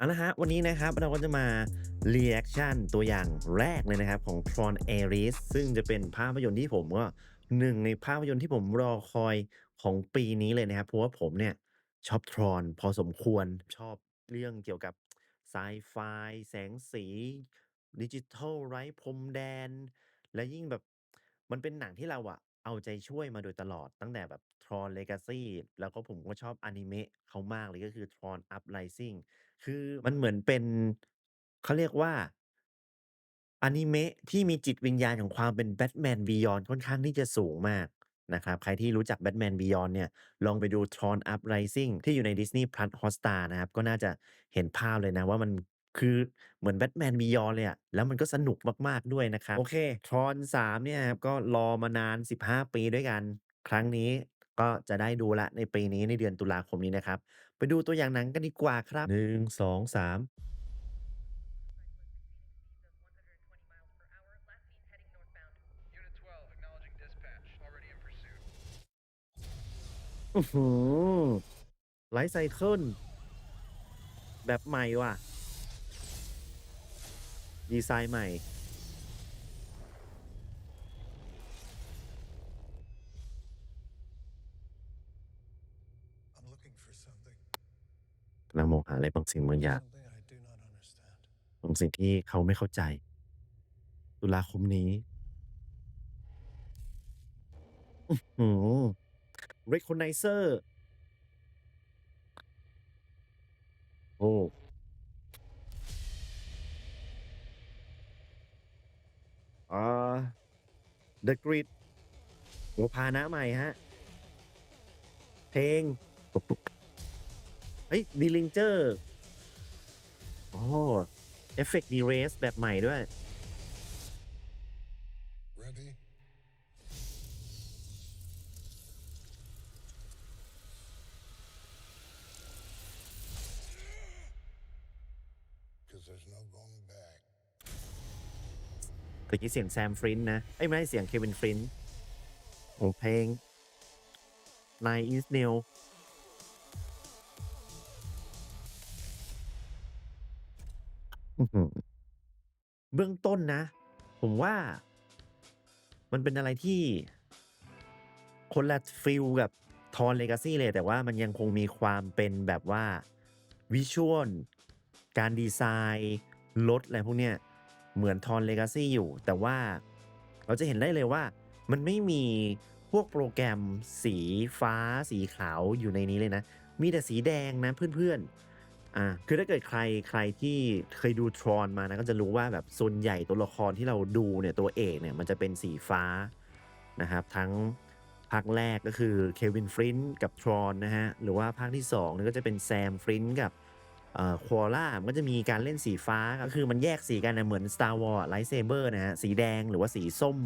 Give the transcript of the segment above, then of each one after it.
เอาละฮะวันนี้นะครับเราก็จะมา reaction ตัวอย่างแรกเลยนะครับ ของ Tron Ares ซึ่งจะเป็นภาพยนตร์ที่ผมก็หนึ่งในภาพยนตร์ที่ผมรอคอยของปีนี้เลยนะครับ เพราะว่าผมเนี่ยชอบ Tron พอสมควรชอบเรื่องเกี่ยวกับไซไฟแสงสีดิจิทัลไร้พรมแดน และยิ่งแบบมันเป็นหนังที่เราอะเอาใจช่วยมาโดยตลอดตั้งแต่แบบ Tron Legacy แล้วก็ผมก็ชอบอนิเมะเขามากเลย ก็คือ Tron Uprising คือมันเหมือนเป็น เขาเรียกว่าอนิเมะที่มีจิตวิญญาณของความเป็น Batman Beyond ค่อนข้างที่จะสูงมากนะครับ ใครที่รู้จัก Batman Beyond เนี่ย ลองไปดู Tron Uprising ที่อยู่ใน Disney Plus Hotstar นะครับ ก็น่าจะเห็นภาพเลยนะว่ามัน คือเหมือน Batman Beyond เลยอะ แล้วมันก็สนุกมาก ๆ ด้วยนะครับ โอเค Tron 3 เนี่ยครับ ก็รอมานาน 15 ปีด้วยกัน ครั้งนี้ ก็จะได้ดูแล้วในปีนี้ในเดือนตุลาคมนี้นะครับ ไปดูตัวอย่างหนังกันดีกว่าครับ 1 2 3 Unit 12, acknowledging dispatch. Already in pursuit. อื้อหือไลฟ์ไซเคิลแบบใหม่ว่ะ ดีไซน์ใหม่ กำลังมองหาอะไรบางสิ่งบางอย่าง บางสิ่งที่เขาไม่เข้าใจ ตุลาคมนี้อื้อหือ Recognizer โอ้อ่า The Grid โอพานะใหม่ฮะ เพลง เฮ้ย d ิลิงเจอร์โอ้เอฟเฟกต์ดีเรสแบบใหม่ด้วย Ready? Because there's no going back. ตะกี้เสียงแซมฟรินท์นะเอ้ยไม่ใช่เสียงเควินฟรินท์โอ้เพลงนาย อิสเนลเบื้องต้นนะ ผมว่า มันเป็นอะไรที่ คนละฟิลกับทอนเลกาซี่เลย แต่ว่ามันยังคงมีความเป็นแบบว่า วิชวล การดีไซน์ รถ อะไรพวกเนี้ย เหมือนทอนเลกาซี่อยู่ แต่ว่าเราจะเห็นได้เลยว่า มันไม่มีพวกโปรแกรมสีฟ้า สีขาวอยู่ในนี้เลยนะ มีแต่สีแดงนะเพื่อน ๆ อ่าคือถ้าเกิดใครใครที่เคยดูทรอนมานะก็จะรู้ว่าแบบส่วนใหญ่ตัวละครที่เราดูเนี่ยตัวเอกเนี่ยมันจะเป็นสีฟ้านะครับทั้งภาคแรกก็คือเควินฟรินท์กับทรอนนะฮะหรือว่าภาคที่2นี่ก็จะเป็นแซมฟรินท์กับเอ่อควอล่ามันก็จะมีการเล่นสีฟ้าก็คือมันแยกสีกันนะเหมือน Star Wars Lightsaber นะฮะสีแดงหรือว่าสีส้ม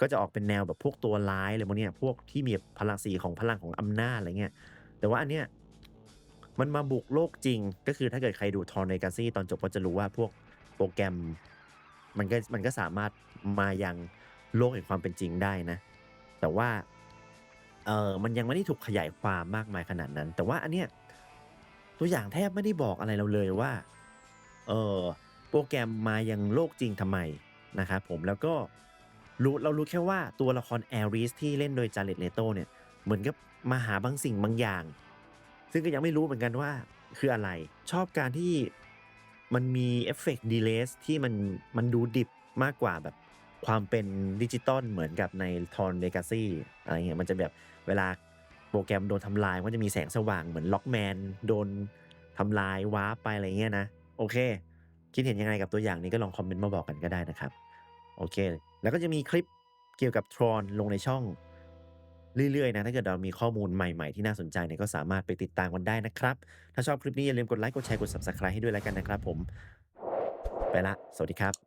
ก็จะออกเป็นแนวแบบพวกตัวร้ายอะไรพวกเนี้ยพวกที่มีพลังสีของพลังของอำนาจอะไรเงี้ยแต่ว่าอันเนี้ย มันมาบุกโลกจริง ก็คือถ้าเกิดใครดูทอนเ e กาซี่ตอนจบก็จะรู้ว่าพวกโปรแกรม มันก็มันก็สามารถมายังโลกแห่งความเป็นจริงได้นะ แต่ว่าเออมันยังไม่ได้ถูกขยายความมากมายขนาดนั้น แต่ว่าอันเนี้ยตัวอย่างแทบไม่ได้บอกอะไรเราเลยว่าเออโปรแกรมมายังโลกจริงทำไมนะครับผมแล้วก็รู้เรารู้แค่ว่าตัวละครแอริสที่เล่นโดยจาเลตเลโตเนี่ยเหมือนกับมาหาบางสิ่งบางอย่าง ซึ่งก็ยังไม่รู้เหมือนกันว่าคืออะไร ชอบการที่มันมีเอฟเฟกต์ดีเลสที่มันมันดูดิบมากกว่าแบบความเป็นดิจิตอลเหมือนกับในทอนเ e กาซี่อะไรเงี้ยมันจะแบบเวลาโปรแกรมโดนทำลายมันก็จะมีแสงสว่างเหมือนล็อกแมนโดนทำลายวาร์ปไปอะไรเงี้ยนะ โอเค คิดเห็นยังไงกับตัวอย่างนี้ก็ลองคอมเมนต์มาบอกกันก็ได้นะครับ โอเค แล้วก็จะมีคลิปเกี่ยวกับทรอนลงในช่อง เรื่อยๆนะถ้าเกิดเรามีข้อมูลใหม่ๆ ที่น่าสนใจเนี่ยก็สามารถไปติดตามกันได้นะครับ ถ้าชอบคลิปนี้อย่าลืมกดไลค์กดแชร์กด subscribe ให้ด้วยแล้วกันนะครับผม ไปละ สวัสดีครับ